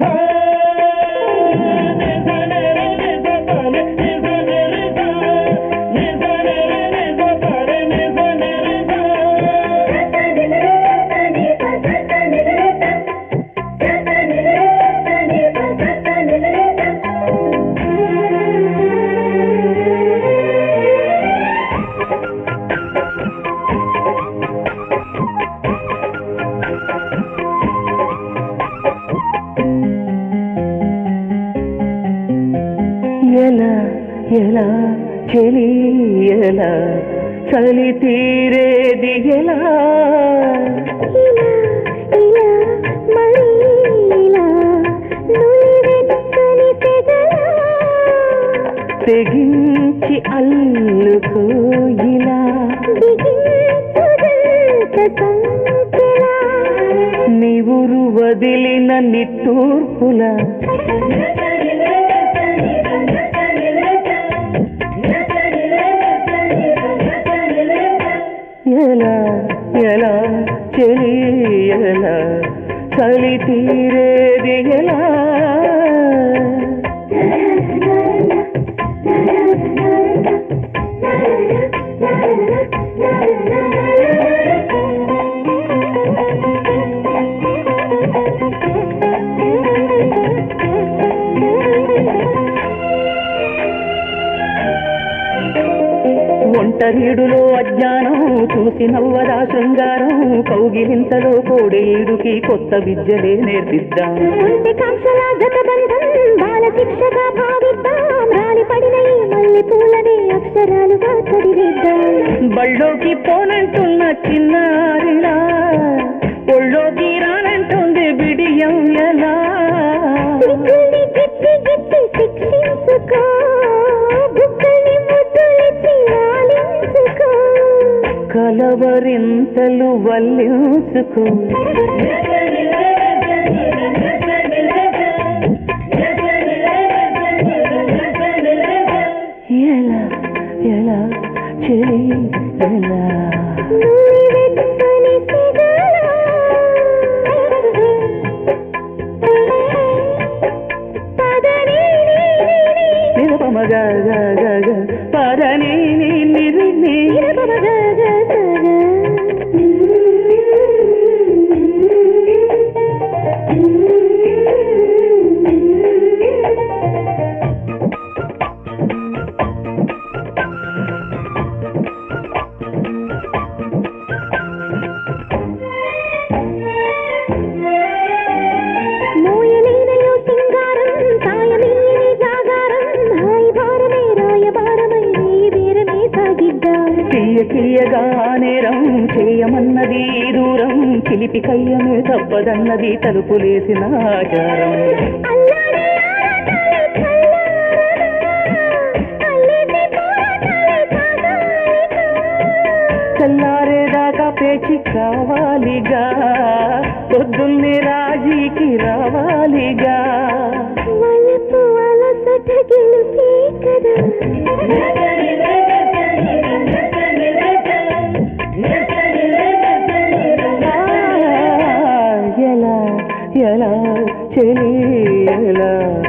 ఎలా ఎలా చెలి ఎలా? చలి తీరేది ఎలా తెగించి అల్లుకో ఇలా. నీవురు వదిలిన నిట్టూర్పుల? ఎలా ఎలా చెలి ఎలా చలి తీరేది ఎలా? ఒంటరిడులో అజ్ఞానం చూసి నవ్వరా శృంగారం కౌగిలింతలో కోడేయుడికి కొత్త విద్యలే నేర్పిద్దాం. ఉంటే కాంక్షల గతబంధం బాల శిక్షగా భావిద్దాం రాలి పడిన ఈ మల్లె పూలని అక్షరాలుగా చదివిద్దాం. బళ్ళోకి పోనంటున్న చిన్నారిలా కలవరింతలు వల్లించుకో. ఎలా ఎలా చెలి ఎలా. పదని తీయ తీయగా నేరం చేయమన్నది దూరం చిలిపి కయ్యమే తప్పదన్నది తలుపులేసిన ఆచారం. చల్లారేదాకా పేచి కావాలిగా పొద్దున్నే రాజీకి రావాలిగా. వలపు అలసట గెలుపే కదా. ఎలా చెలి ఎలా?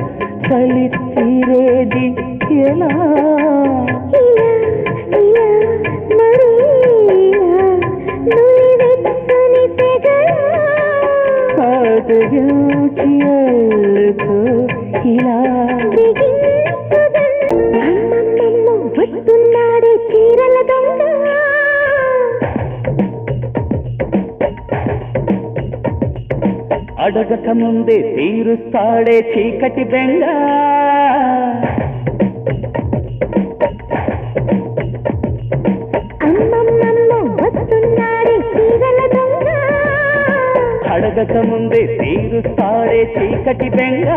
చలి తీరేది ఎలా ఇలా. అడగక ముందే తీరుస్తాడే చీకటి బెంగ. అడగక ముందే తీరుస్తాడే చీకటి బెంగ.